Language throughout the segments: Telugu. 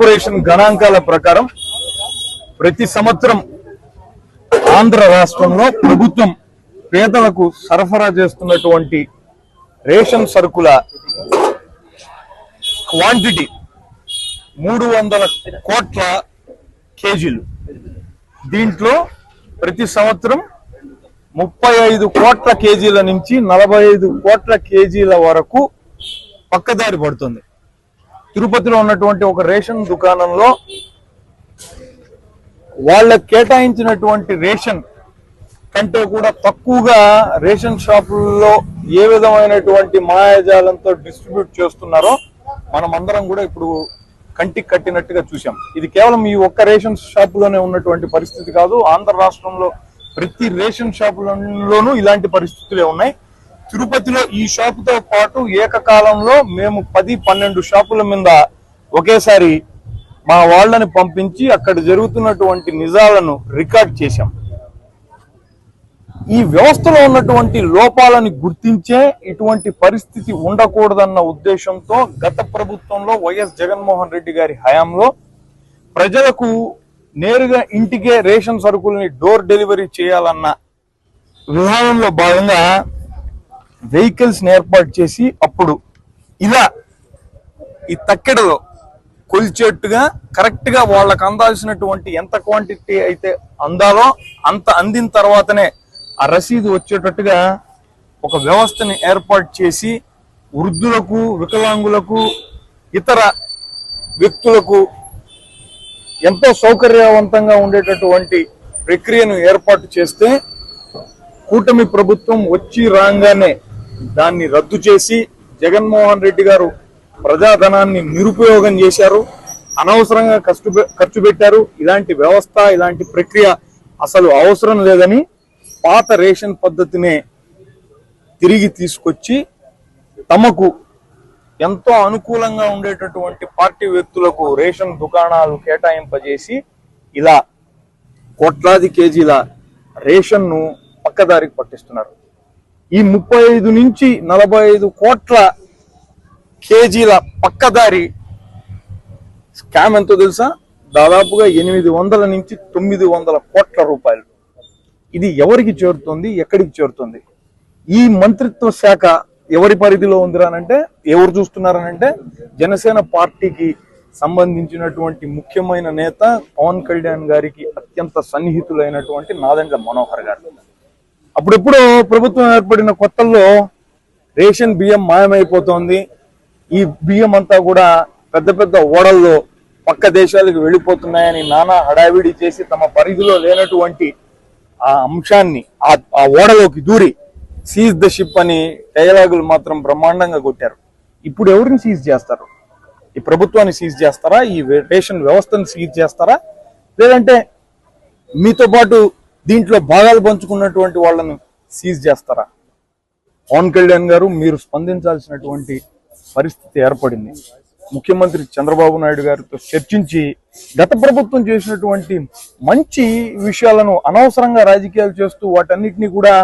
కార్పొరేషన్ గణాంకాల ప్రకారం ప్రతి సంవత్సరం ఆంధ్ర రాష్ట్రంలో ప్రభుత్వం పేదలకు సరఫరా చేస్తున్నటువంటి రేషన్ సరుకుల క్వాంటిటీ మూడు వందల కోట్ల కేజీలు. దీంట్లో ప్రతి సంవత్సరం ముప్పై ఐదు కోట్ల కేజీల నుంచి నలభై ఐదు కోట్ల కేజీల వరకు పక్కదారి పడుతుంది. తిరుపతిలో ఉన్నటువంటి ఒక రేషన్ దుకాణంలో వాళ్ళకి కేటాయించినటువంటి రేషన్ కంటే కూడా తక్కువగా రేషన్ షాపుల్లో ఏ విధమైనటువంటి మాయాజాలంతో డిస్ట్రిబ్యూట్ చేస్తున్నారో మనం అందరం కూడా ఇప్పుడు కంటికి కట్టినట్టుగా చూసాం ఇది కేవలం ఈ ఒక్క రేషన్ షాపులోనే ఉన్నటువంటి పరిస్థితి కాదు ఆంధ్ర రాష్ట్రంలో ప్రతి రేషన్ షాపులలోనూ ఇలాంటి పరిస్థితులే ఉన్నాయి. తిరుపతిలో ఈ షాపుతో పాటు ఏకకాలంలో మేము పది పన్నెండు షాపుల మీద ఒకేసారి మా వాళ్ళని పంపించి అక్కడ జరుగుతున్నటువంటి నిజాలను రికార్డ్ చేశాం. ఈ వ్యవస్థలో ఉన్నటువంటి లోపాలను గుర్తించే ఇటువంటి పరిస్థితి ఉండకూడదన్న ఉద్దేశంతో గత ప్రభుత్వంలో వైఎస్ జగన్మోహన్ రెడ్డి గారి హయాంలో ప్రజలకు నేరుగా ఇంటికే రేషన్ సరుకుల్ని డోర్ డెలివరీ చేయాలన్న విధానంలో భాగంగా వెహికల్స్ ఏర్పాటు చేసి అప్పుడు ఇలా ఈ తక్కెడలో కొలిచేట్టుగా కరెక్ట్గా అందాల్సినటువంటి ఎంత క్వాంటిటీ అయితే అందాలో అంత అందిన తర్వాతనే ఆ రసీదు వచ్చేటట్టుగా ఒక వ్యవస్థని ఏర్పాటు చేసి వృద్ధులకు వికలాంగులకు ఇతర వ్యక్తులకు ఎంతో సౌకర్యవంతంగా ఉండేటటువంటి ప్రక్రియను ఏర్పాటు చేస్తే కూటమి ప్రభుత్వం వచ్చి రాగానే దాన్ని రద్దు చేసి జగన్మోహన్ రెడ్డి గారు ప్రజాధనాన్ని నిరుపయోగం చేశారు. అనవసరంగా ఖర్చు పె- ఖర్చు పెట్టారు. ఇలాంటి వ్యవస్థ ఇలాంటి ప్రక్రియ అసలు అవసరం లేదని పాత రేషన్ పద్ధతినే తిరిగి తీసుకొచ్చి తమకు ఎంతో అనుకూలంగా ఉండేటటువంటి పార్టీ వ్యక్తులకు రేషన్ దుకాణాలు కేటాయింపజేసి ఇలా కోట్లాది కేజీల రేషన్ను పక్కదారికి పట్టిస్తున్నారు. ఈ ముప్పై ఐదు నుంచి నలభై ఐదు కోట్ల కేజీల పక్కదారి స్కామ్ ఎంతో తెలుసా? దాదాపుగా ఎనిమిది వందల నుంచి తొమ్మిది వందల కోట్ల రూపాయలు. ఇది ఎవరికి చేరుతుంది? ఎక్కడికి చేరుతుంది? ఈ మంత్రిత్వ శాఖ ఎవరి పరిధిలో ఉందిరానంటే ఎవరు చూస్తున్నారనంటే జనసేన పార్టీకి సంబంధించినటువంటి ముఖ్యమైన నేత పవన్ కళ్యాణ్ గారికి అత్యంత సన్నిహితులైనటువంటి నాదండ్ల మనోహర్ గారు. అప్పుడెప్పుడు ప్రభుత్వం ఏర్పడిన కొత్తల్లో రేషన్ బియ్యం మాయమైపోతోంది. ఈ బియ్యం అంతా కూడా పెద్ద పెద్ద ఓడల్లో పక్క దేశాలకు వెళ్ళిపోతున్నాయని నానా హడావిడి చేసి తమ పరిధిలో లేనటువంటి ఆ అంశాన్ని ఆ ఆ ఓడలోకి దూరి సీజ్ ద షిప్ అని డైలాగులు మాత్రం బ్రహ్మాండంగా కొట్టారు. ఇప్పుడు ఎవరిని సీజ్ చేస్తారు? ఈ ప్రభుత్వాన్ని సీజ్ చేస్తారా? ఈ రేషన్ వ్యవస్థను సీజ్ చేస్తారా? లేదంటే మీతో పాటు దీంట్లో భాగాలు పంచుకున్నటువంటి వాళ్ళను సీజ్ చేస్తారా? పవన్ కళ్యాణ్ గారు మీరు స్పందించాల్సినటువంటి పరిస్థితి ఏర్పడింది. ముఖ్యమంత్రి చంద్రబాబు నాయుడు గారితో చర్చించి గత ప్రభుత్వం చేసినటువంటి మంచి విషయాలను అనవసరంగా రాజకీయాలు చేస్తూ వాటన్నిటిని కూడా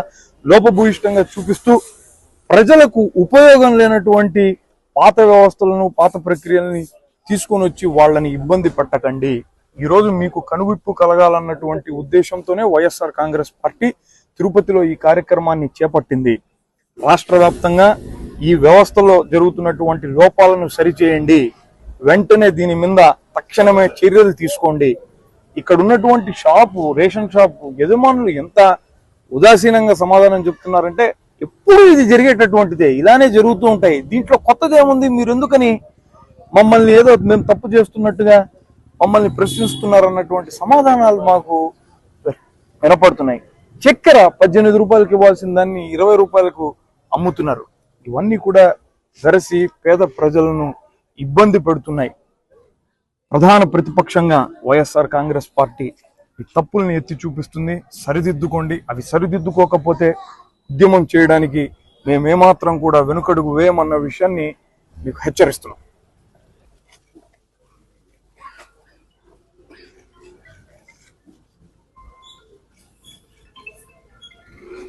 లోపభూయిష్టంగా చూపిస్తూ ప్రజలకు ఉపయోగం లేనటువంటి పాత వ్యవస్థలను పాత ప్రక్రియలని తీసుకొని వచ్చి వాళ్ళని ఇబ్బంది పెట్టకండి. ఈరోజు మీకు కనువిప్పు కలగాలన్నటువంటి ఉద్దేశంతోనే వైఎస్ఆర్ కాంగ్రెస్ పార్టీ తిరుపతిలో ఈ కార్యక్రమాన్ని చేపట్టింది. రాష్ట్ర వ్యాప్తంగా ఈ వ్యవస్థలో జరుగుతున్నటువంటి లోపాలను సరిచేయండి. వెంటనే దీని మీద తక్షణమే చర్యలు తీసుకోండి. ఇక్కడ ఉన్నటువంటి షాపు రేషన్ షాపు యజమానులు ఎంత ఉదాసీనంగా సమాధానం చెప్తున్నారంటే ఎప్పుడు ఇది జరిగేటటువంటిదే. ఇలానే జరుగుతూ ఉంటాయి. దీంట్లో కొత్తదేముంది? మీరు ఎందుకని మమ్మల్ని ఏదో మేము తప్పు చేస్తున్నట్టుగా మమ్మల్ని ప్రశ్నిస్తున్నారు అన్నటువంటి సమాధానాలు మాకు వినపడుతున్నాయి. చక్కెర పద్దెనిమిది రూపాయలకి ఇవ్వాల్సిన దాన్ని ఇరవై రూపాయలకు అమ్ముతున్నారు. ఇవన్నీ కూడా వెరసి పేద ప్రజలను ఇబ్బంది పెడుతున్నాయి. ప్రధాన ప్రతిపక్షంగా వైఎస్ఆర్ కాంగ్రెస్ పార్టీ ఈ తప్పుల్ని ఎత్తి చూపిస్తుంది. సరిదిద్దుకోండి. అవి సరిదిద్దుకోకపోతే ఉద్యమం చేయడానికి మేమేమాత్రం కూడా వెనుకడుగు వేయమన్న విషయాన్ని మీకు హెచ్చరిస్తున్నాం.